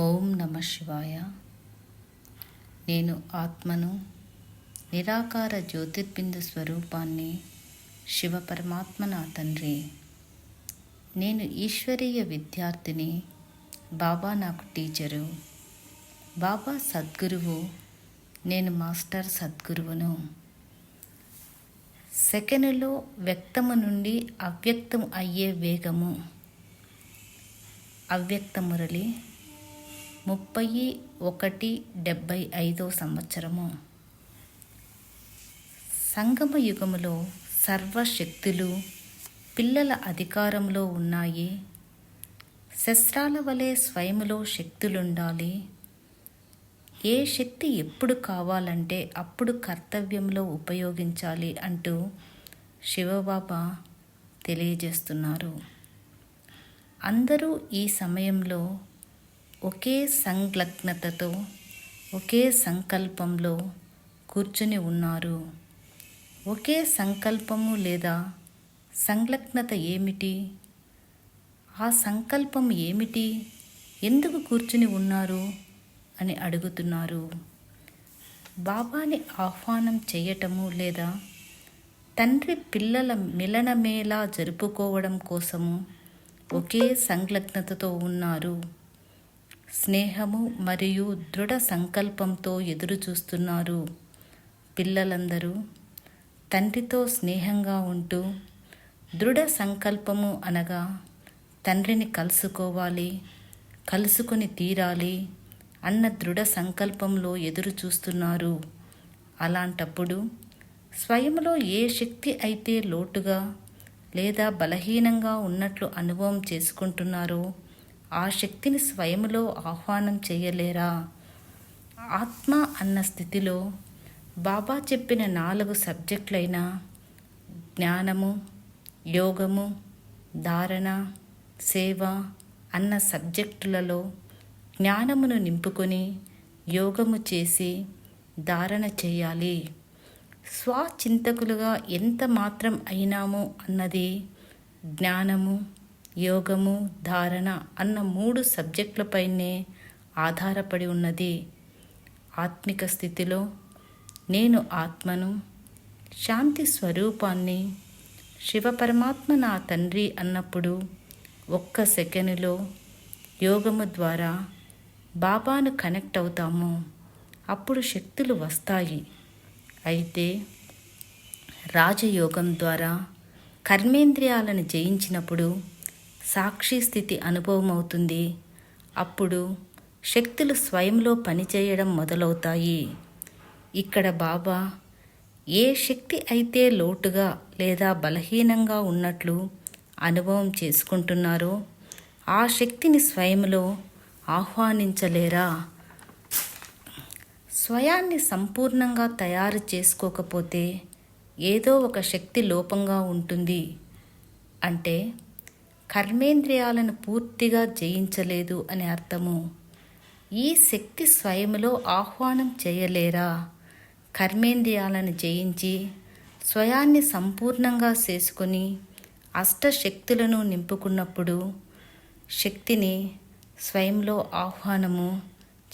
ఓం నమ శివాయ. నేను ఆత్మను నిరాకార జ్యోతిర్బిందు స్వరూపాన్ని శివ పరమాత్మ నా తండ్రి. నేను ఈశ్వరీయ విద్యార్థిని బాబా నాకు టీచరు. బాబా సద్గురువు నేను మాస్టర్ సద్గురువును. సెకనులో వ్యక్తము నుండి అవ్యక్తం అయ్యే వేగము. అవ్యక్త మురళి ముప్పై ఒకటి డెబ్భై ఐదో సంవత్సరము. సంగమ యుగములో సర్వశక్తులు పిల్లల అధికారంలో ఉన్నాయి. శస్త్రాల వలె స్వయములో శక్తులుండాలి. ఏ శక్తి ఎప్పుడు కావాలంటే అప్పుడు కర్తవ్యంలో ఉపయోగించాలి అంటూ శివబాబా తెలియజేస్తున్నారు. అందరూ ఈ సమయంలో ఒకే సంలగ్నతతో ఒకే సంకల్పంలో కూర్చుని ఉన్నారు. ఒకే సంకల్పము లేదా సంలగ్నత ఏమిటి? ఆ సంకల్పం ఏమిటి? ఎందుకు కూర్చుని ఉన్నారు? అని అడుగుతున్నారు. బాబాని ఆహ్వానం చేయటము లేదా తండ్రి పిల్లల మిలనమేలా జరుపుకోవడం కోసము ఒకే సంలగ్నతతో ఉన్నారు. స్నేహము మరియు దృఢ సంకల్పంతో ఎదురు చూస్తున్నారు పిల్లలందరూ తండ్రితో స్నేహంగా ఉంటూ దృఢ సంకల్పము అనగా తండ్రిని కలుసుకోవాలి కలుసుకొని తీరాలి అన్న దృఢ సంకల్పంలో ఎదురు చూస్తున్నారు అలాంటప్పుడు స్వయంలో ఏ శక్తి అయితే లోటుగా లేదా బలహీనంగా ఉన్నట్లు అనుభవం చేసుకుంటున్నారో ఆ శక్తిని స్వయంలో ఆహ్వానం చేయలేరా? ఆత్మ అన్న స్థితిలో బాబా చెప్పిన నాలుగు సబ్జెక్టులైన జ్ఞానము యోగము ధారణ సేవ అన్న సబ్జెక్టులలో జ్ఞానమును నింపుకొని యోగము చేసి ధారణ చేయాలి. స్వచింతకులుగా ఎంత మాత్రం అయినాము అన్నది జ్ఞానము యోగము ధారణ అన్న మూడు సబ్జెక్టులపైనే ఆధారపడి ఉన్నది. ఆత్మిక స్థితిలో నేను ఆత్మను శాంతి స్వరూపాన్ని శివపరమాత్మ నా తండ్రి అన్నప్పుడు ఒక్క సెకండ్లో యోగము ద్వారా బాబాను కనెక్ట్ అవుతాము. అప్పుడు శక్తులు వస్తాయి. అయితే రాజయోగం ద్వారా కర్మేంద్రియాలను జయించినప్పుడు సాక్షి స్థితి అనుభవం అవుతుంది అప్పుడు శక్తులు స్వయంలో పనిచేయడం మొదలవుతాయి. ఇక్కడ బాబా ఏ శక్తి అయితే లోటుగా లేదా బలహీనంగా ఉన్నట్లు అనుభవం చేసుకుంటున్నారో ఆ శక్తిని స్వయంలో ఆహ్వానించలేరా? స్వయాన్ని సంపూర్ణంగా తయారు చేసుకోకపోతే ఏదో ఒక శక్తి లోపంగా ఉంటుంది. అంటే కర్మేంద్రియాలను పూర్తిగా జయించలేదు అని అర్థము. ఈ శక్తి స్వయంలో ఆహ్వానం చేయలేరా? కర్మేంద్రియాలను జయించి స్వయాన్ని సంపూర్ణంగా చేసుకొని అష్టశక్తులను నింపుకున్నప్పుడు శక్తిని స్వయంలో ఆహ్వానము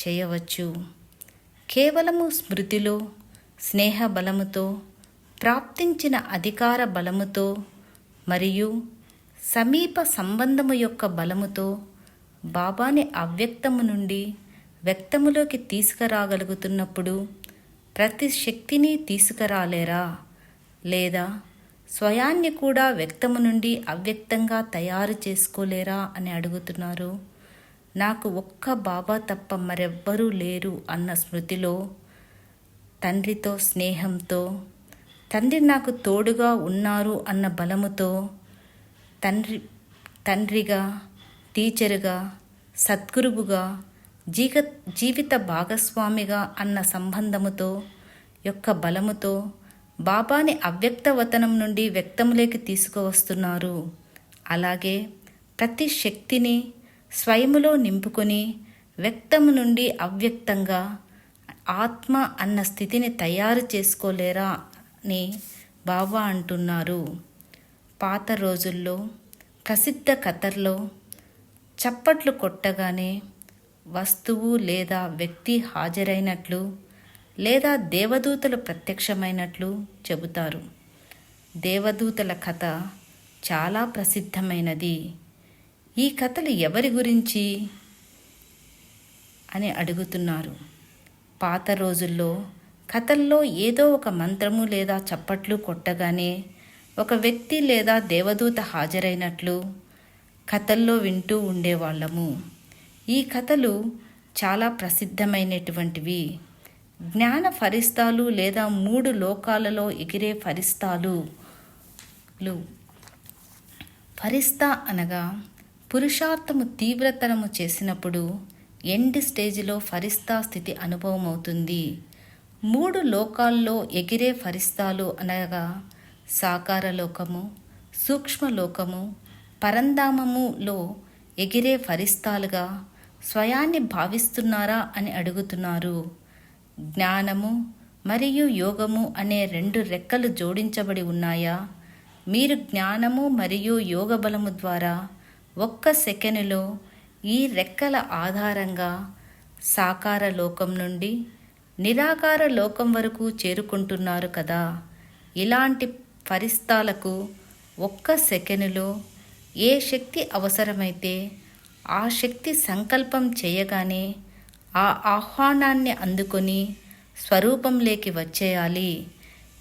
చేయవచ్చు. కేవలము స్మృతిలో స్నేహ బలముతో ప్రాప్తించిన అధికార బలముతో మరియు సమీప సంబంధము యొక్క బలముతో బాబాని అవ్యక్తము నుండి వ్యక్తములోకి తీసుకురాగలుగుతున్నప్పుడు ప్రతి శక్తిని తీసుకురాలేరా? లేదా స్వయాన్ని కూడా వ్యక్తము నుండి అవ్యక్తంగా తయారు చేసుకోలేరా అని అడుగుతున్నారు. నాకు ఒక్క బాబా తప్ప మరెవ్వరూ లేరు అన్న స్మృతిలో తండ్రితో స్నేహంతో తండ్రి నాకు తోడుగా ఉన్నారు అన్న బలముతో తండ్రి తండ్రిగా టీచరుగా సద్గురువుగా జీగ జీవిత భాగస్వామిగా అన్న సంబంధముతో యొక్క బలముతో బాబాని అవ్యక్తవతనం నుండి వ్యక్తములేకి తీసుకువస్తున్నారు. అలాగే ప్రతి శక్తిని స్వయములో నింపుకొని వ్యక్తము నుండి అవ్యక్తంగా ఆత్మ అన్న స్థితిని తయారు చేసుకోలేరా అని బాబా అంటున్నారు. పాత రోజుల్లో ప్రసిద్ధ కథల్లో చప్పట్లు కొట్టగానే వస్తువు లేదా వ్యక్తి హాజరైనట్లు లేదా దేవదూతలు ప్రత్యక్షమైనట్లు చెబుతారు. దేవదూతల కథ చాలా ప్రసిద్ధమైనది. ఈ కథలు ఎవరి గురించి? అని అడుగుతున్నారు. పాత రోజుల్లో కథల్లో ఏదో ఒక మంత్రము లేదా చప్పట్లు కొట్టగానే ఒక వ్యక్తి లేదా దేవదూత హాజరైనట్లు కథల్లో వింటూ ఉండేవాళ్ళము. ఈ కథలు చాలా ప్రసిద్ధమైనటువంటివి. జ్ఞాన ఫరిస్తాలు లేదా మూడు లోకాలలో ఎగిరే ఫరిస్తాలు ఫరిస్తా అనగా పురుషార్థము తీవ్రతరము చేసినప్పుడు ఎండ్ స్టేజిలో ఫరిస్తా స్థితి అనుభవం అవుతుంది మూడు లోకాల్లో ఎగిరే ఫరిస్తాలు అనగా సాకార లోకము సూక్ష్మలోకము పరంధామములో ఎగిరే ఫరిస్తాలుగా స్వయాన్ని భావిస్తున్నారా అని అడుగుతున్నారు. జ్ఞానము మరియు యోగము అనే రెండు రెక్కలు జోడించబడి ఉన్నాయా? మీరు జ్ఞానము మరియు యోగ బలము ద్వారా ఒక్క సెకనులో ఈ రెక్కల ఆధారంగా సాకార లోకం నుండి నిరాకార లోకం వరకు చేరుకుంటున్నారు కదా. ఇలాంటి ఫరిస్తాలకు ఒక్క సెకనులో ఏ శక్తి అవసరమైతే ఆ శక్తి సంకల్పం చేయగానే ఆ ఆహ్వానాన్ని అందుకొని స్వరూపంలోకి వచ్చేయాలి.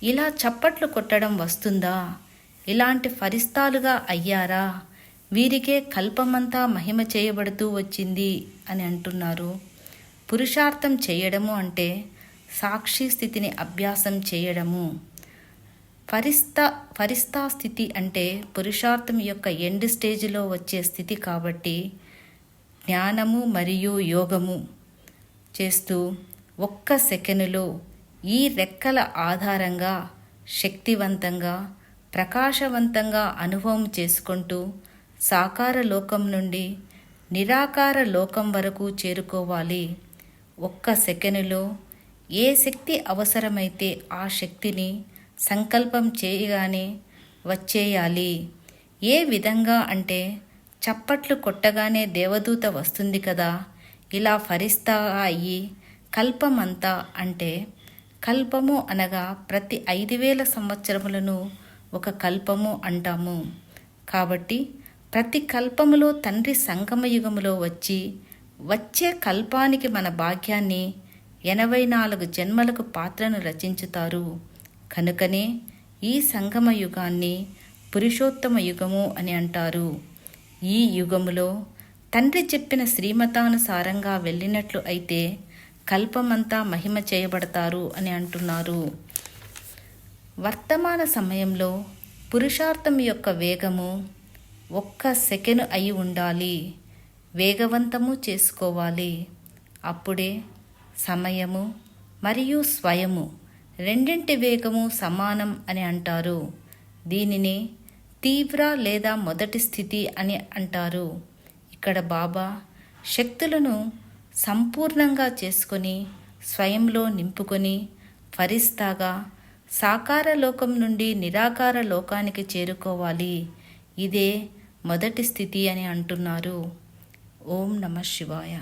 ఇలా చప్పట్లు కొట్టడం వస్తుందా? ఇలాంటి ఫరిస్తాలుగా అయ్యారా? వీరికే కల్పమంతా మహిమ చేయబడుతూ వచ్చింది అని అంటున్నారు. పురుషార్థం చేయడము అంటే సాక్షి స్థితిని అభ్యాసం చేయడము. ఫరిస్తా ఫరిస్తా స్థితి అంటే పురుషార్థం యొక్క ఎండ్ స్టేజ్లో వచ్చే స్థితి కాబట్టి జ్ఞానము మరియు యోగము చేస్తూ ఒక్క సెకనులో ఈ రెక్కల ఆధారంగా శక్తివంతంగా ప్రకాశవంతంగా అనుభవం చేసుకుంటూ సాకార లోకం నుండి నిరాకార లోకం వరకు చేరుకోవాలి. ఒక్క సెకనులో ఏ శక్తి అవసరమైతే ఆ శక్తిని సంకల్పం చేయగానే వచ్చేయాలి. ఏ విధంగా అంటే చప్పట్లు కొట్టగానే దేవదూత వస్తుంది కదా ఇలా ఫరిస్తా అయ్యి కల్పమంతా అంటే కల్పము అనగా ప్రతి ఐదు వేల సంవత్సరములను ఒక కల్పము అంటాము. కాబట్టి ప్రతి కల్పములో తండ్రి సంగమయుగములో వచ్చి వచ్చే కల్పానికి మన భాగ్యాన్ని ఎనభై నాలుగు జన్మలకు పాత్రను రచించుతారు. కనుకనే ఈ సంగమ యుగాన్ని పురుషోత్తమ యుగము అని అంటారు. ఈ యుగములో తండ్రి చెప్పిన శ్రీమతానుసారంగా వెళ్ళినట్లు అయితే కల్పమంతా మహిమ చేయబడతారు అని అంటున్నారు. వర్తమాన సమయంలో పురుషార్థం యొక్క వేగము ఒక్క సెకెను అయి ఉండాలి. వేగవంతము చేసుకోవాలి. అప్పుడే సమయము మరియు స్వయము రెండింటి వేగము సమానం అని అంటారు. దీనిని తీవ్ర లేదా మొదటి స్థితి అని అంటారు. ఇక్కడ బాబా శక్తులను సంపూర్ణంగా చేసుకొని స్వయంలో నింపుకొని ఫరిస్తాగా సాకార లోకం నుండి నిరాకార లోకానికి చేరుకోవాలి. ఇదే మొదటి స్థితి అని అంటున్నారు. ఓం నమ శివాయ.